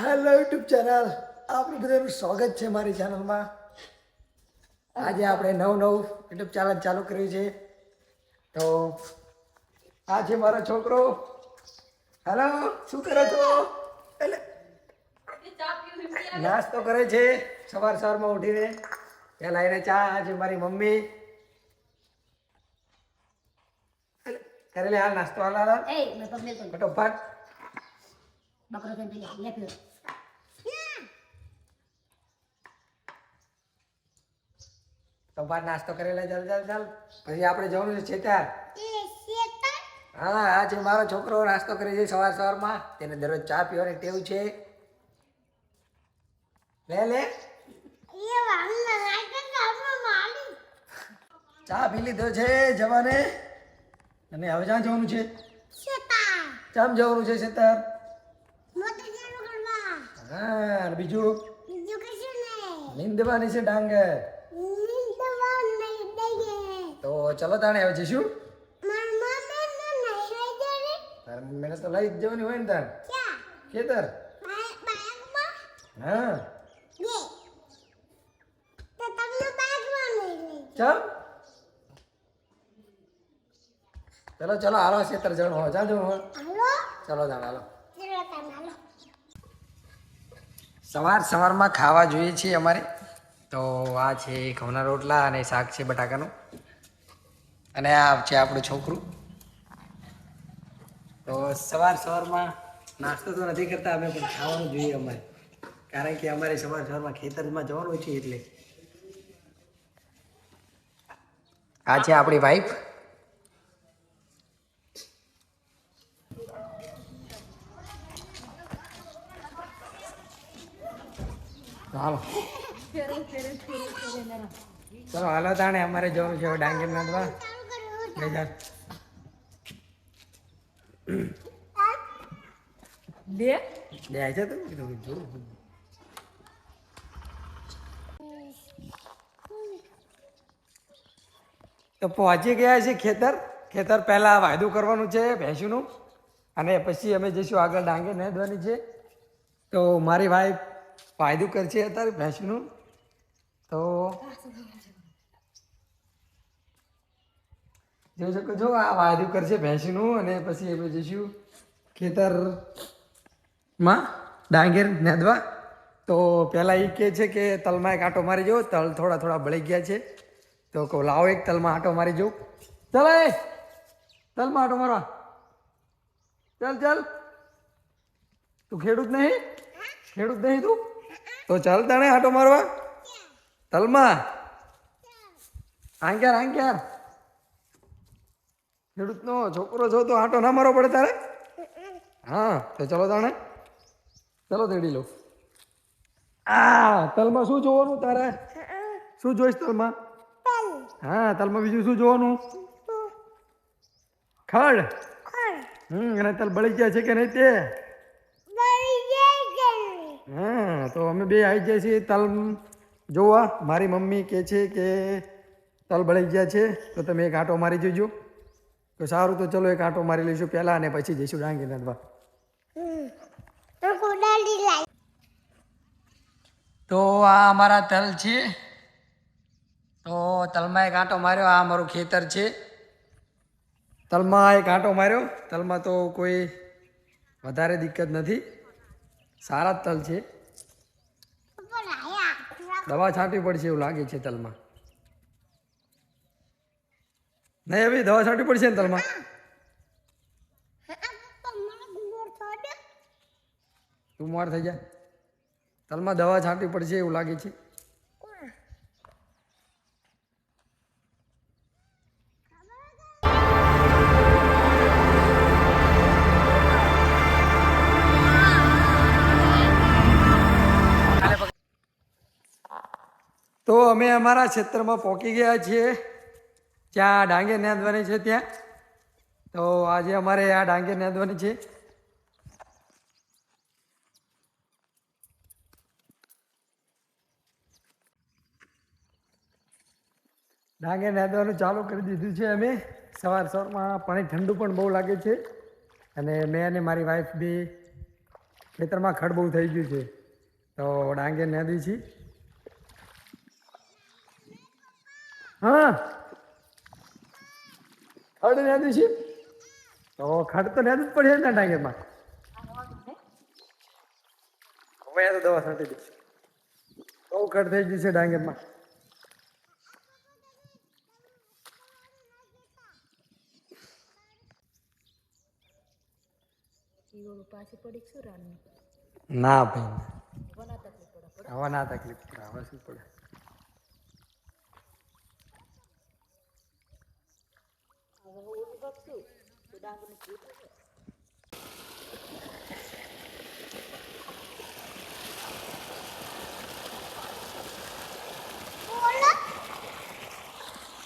Hello YouTube channel આપણું બધાનું સ્વાગત છે મારી ચેનલમાં આજે આપણે નવું નવું યુટ્યુબ ચેનલ ચાલુ કર્યું છે. તો આ છે મારો છોકરો. હેલો શું કરો છો? એટલે નાસ્તો કરે છે સવાર સવારમાં ઉઠીને. ત્યાં લાવીને ચા આ છે મારી મમ્મી. એટલે કરે હાલ નાસ્તો હાલ હાલ con ફટોફટ. Bakro kan pilih, lihat dulu. તો બાર નાસ્તો કરેલા ચાલ ચાલ ચાલ પછી આપણે જવાનું છે છેતાર હા આ છે મારો છોકરો નાસ્તો કરે છે સવાર સવારમાં તેને દરરોજ ચા પીવાની ટેવ છે. લે લે. ચા પી લીધો છે જવાને. અને હવે જ્યાં જવાનું છે? ચામ જવાનું છે છેતાર હા અને બીજું નીંદવાની છે ડાંગર તો ચલો તાણે હવે જઈશું તારે મને તો લઈ જ જવાની હોય ને તાર ખેતર હા ચાલ ચલો ચલો હાલો ખેતર જવાનું હોય જા જવાનું હોય ચલો તાણ હાલો સવાર સવારમાં ખાવા જોઈએ છીએ અમારે. તો આ છે ઘઉંના રોટલા અને શાક છે બટાકાનું. અને આ છે આપણું છોકરું. તો સવાર સવારમાં નાસ્તો તો નથી કરતા અમે, પણ ખાવાનું જોઈએ અમારે. કારણ કે અમારે સવાર સવારમાં ખેતરમાં જવાનું છે એટલે. આ છે આપણી વાઈફ હાલો. ચલો હાલો તાણે અમારે જવાનું છે ડાંગર નાંદવા બે હજાર Dia? બે આવી છે તો કીધું જોઉં. તો પહોંચી ગયા છે ખેતર. ખેતર પહેલા વાયદું કરવાનું છે ભેંસુનું. અને પછી અમે જઈશું આગળ ડાંગે નેદવાની છે. તો મારી વાઈફ વાયદું કરશે અત્યારે ભેંસનું? તો જોઈ શકો છો, આ વાયદું કરશે ભેંસનું અને પછી અમે જઈશું ખેતરમાં ડાંગેર નેદવા. તો પહેલાં એ કહે છે કે તલમાં એક આંટો મારી જવો તલ થોડા થોડા બળી ગયા છે. તો કહું, લાવો એક તલમાં આંટો મારી જવું ચાલ એ, તલમાં આંટો મારવા. ચાલ ચાલ. તું ખેડૂત નહીં? ખેડૂત નહીં તું? તો ચાલ તાણે આટો મારવા. તલમાં. આંક્યાર આંક્યાર ખેડૂતનો છોકરો છો તો આટો ના મારવો પડે તારે? હા તો ચલો તાણે. ચલો તેડી લો. આ તલમાં શું જોવાનું તારે? શું જોઈશ તલમાં? હા તલમાં બીજું શું જોવાનું? ખડ. હમ અને તલ બળી ગયા છે કે નહીં તે? હા, તો અમે બે આવી જાય છીએ, તલ જોવા. મારી મમ્મી કહે છે કે તલ બળી ગયા છે, તો તમે એક આંટો મારી જજો તો સારું, તો ચલો એક આંટો મારી લઈશું પહેલાં અને પછી જઈશું ડાંગી નાંદવા તો આ અમારા તલ છે. તો તલમાં એક આંટો માર્યો, આ અમારું ખેતર છે. તલમાં એક આંટો માર્યો. તલમાં તો કોઈ વધારે દિક્કત નથી. સારા તલ છે. દવા છાંટવી પડશે એવું લાગે છે તલમાં. નહીં હવે દવા છાંટવી પડશે ને તલમાં? તું મોર થઈ જાય તલમાં દવા છાંટવી પડશે એવું લાગે છે. તો અમે અમારા ક્ષેત્રમાં પહોંચી ગયા છીએ. જ્યાં ડાંગે નાંદવાની છે ત્યાં. તો આજે અમારે આ ડાંગે નાંદવાની છે. ડાંગે નેંધવાનું ચાલુ કરી દીધું છે અમે. સવાર સવારમાં પાણી ઠંડુ પણ બહુ લાગે છે. અને મેં અને મારી વાઈફ બી ખેતરમાં ખડ બહુ થઈ ગયું છે. તો ડાંગે નદી છે. હા. ખડ નદી છે. તો ખડ તો નદી જ પડે ને ડાંગરમાં હવે તો દવા છાંટી દઈશ. બહુ ખડ થઈ ગયું છે ડાંગરમાં ના ભાઈ. હવે ના તકલીફ પડે હવે શું પડે?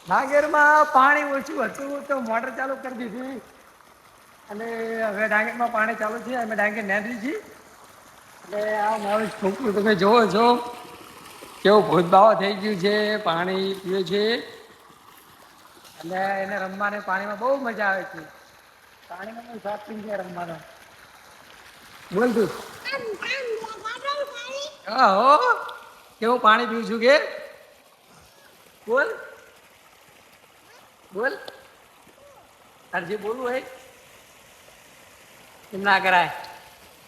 ડાંગરમાં પાણી ઓછું હતું તો મોટર ચાલુ કરી દીધી. અને હવે ડાંગરમાં પાણી ચાલુ છે અમે ડાંગેર નેદરી છીએ. એટલે આ મારું છોકરું તમે જોવો છો કેવું ભૂતભાવ થઈ ગયું છે પાણી પીવે છે. અને એને રમવાને પાણીમાં બહુ મજા આવે છે. પાણીમાં બહુ શોખીન છે રમવાનો. બોલ તું. હા હો. કેવું પાણી પીવું છું કે? બોલ. બોલ. તારે જે બોલવું હોય એમ ના કરાય.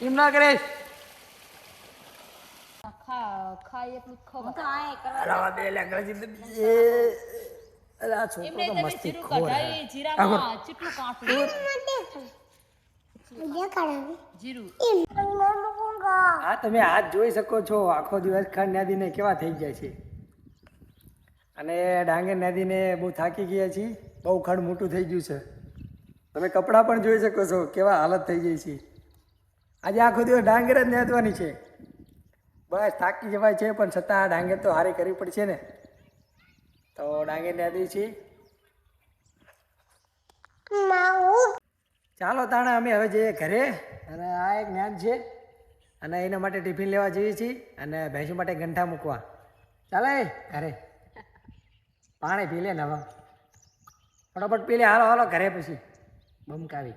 એમ ના કરે. ખા ખાય એટલું ખબર. તો કરવા દે. અરે આ છોકરો તો મસ્તી જીરું ખોર જીરામાં ચીટલું કાંટું. જીરું. હા તમે હાથ જોઈ શકો છો આખો દિવસ ખંડ નદીને કેવા થઈ જાય છે. અને ડાંગર નદીને બહુ થાકી ગયા છીએ બહુ ખંડ મોટું થઈ ગયું છે. તમે કપડાં પણ જોઈ શકો છો કેવા હાલત થઈ જાય છે. આજે આખો દિવસ ડાંગર જ નેતવાની છે. બસ થાકી જવાય છે પણ છતાં આ ડાંગર તો હારી કરવી પડશે ને. તો ડાંગી નેદી છે? ચાલો તાણે અમે હવે જઈએ ઘરે. અને આ એક જ્ઞાન છે. અને એના માટે ટિફિન લેવા જઈએ છીએ અને ભેંસો માટે ગંઠા મૂકવા. ચાલે ઘરે. પાણી પી લે ને હવે. ફટાફટ પી લે. હાલો હાલો ઘરે પછી. બમકાવી.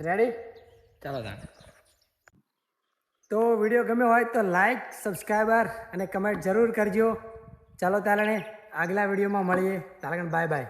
રેડી ચાલો તાણે. તો વીડિયો ગમ્યો હોય તો લાઈક સબસ્ક્રાઈબર અને કમેન્ટ જરૂર કરજો. ચાલો તારણે આગલા વિડીયોમાં મળીએ. તારગણ બાય બાય